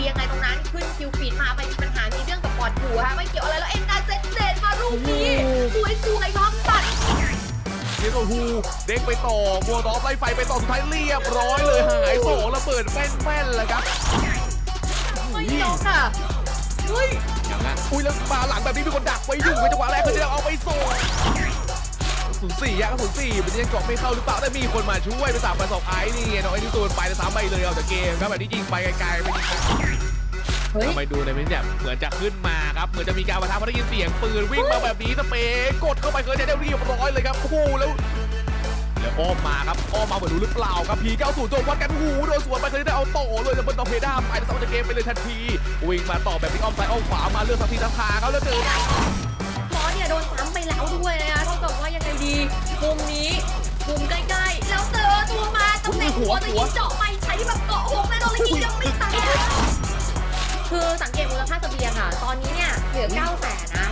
ดียังไงตรงนั้นขึ้นคิวฟีดมาไปมีปัญหามีเรื่องกับปอดหัวฮะไม่เกี่ยวอะไรแล้วเอ็นดาเจนเซนมาลูกนี้สวยสวยท็อปตัดเยโตฮูเด็กไปต่อวัวดอฟไล่ไฟไปต่อสุดท้ายเรียบร้อยเลยหายโสระเบิดแป้นๆเลยครับไม่ยอมค่ะเฮ้ยอย่างนั้นอุ้ยแล้วมาหลังแบบนี้มีคนดักไว้อยู่ในจังหวะแรกเขาจะเอา ศูนย์สี่ยะศูนย์สี่มันยังเกาะไม่เข้าหรือเปล่าแต่มีคนมาช่วยไปสามไปสองไอ้นี่ไงน้องไอ้ที่โดนไปแต่สามใบเลยเอาแต่เกมครับแบบนี้ยิงไปไกลๆไปยิงไปเฮ้ย ทำไมดูในมินเนี่ยเหมือนจะขึ้นมาครับ เหมือนจะมีการประทะพอได้ยินเสียงปืนวิ่งมาแบบนี้สเปรย์กดเข้าไปเคิร์จะได้เรียบร้อยเลยครับโอ้โหแล้วแล้วอ้อมมาครับอ้อมมาเหมือนรู้หรือเปล่าครับพี90โดนวัดกันหูโดนสวนไปเคยได้เอาต่อเลยจะเป็นต่อเพดานไปแล้วสองจะเกมไปเลยทันทีวิ่งมาต่อแบบนี้อ้อมซ้ายอ้อมขวามาเลือกสักทีทักทางเขาแล้วเจอมอสเนี่ยโดนซ้ำไปแล้วด้วย หน่งหัวจะยิงเจาะไปใช้แบบเกาะหกแม่โดนเลยยิงยังไม่ตายคือสังเกตมูลค่าเสบียงค่ะ ตอนนี้เนี่ยเหลือ9แสนนะ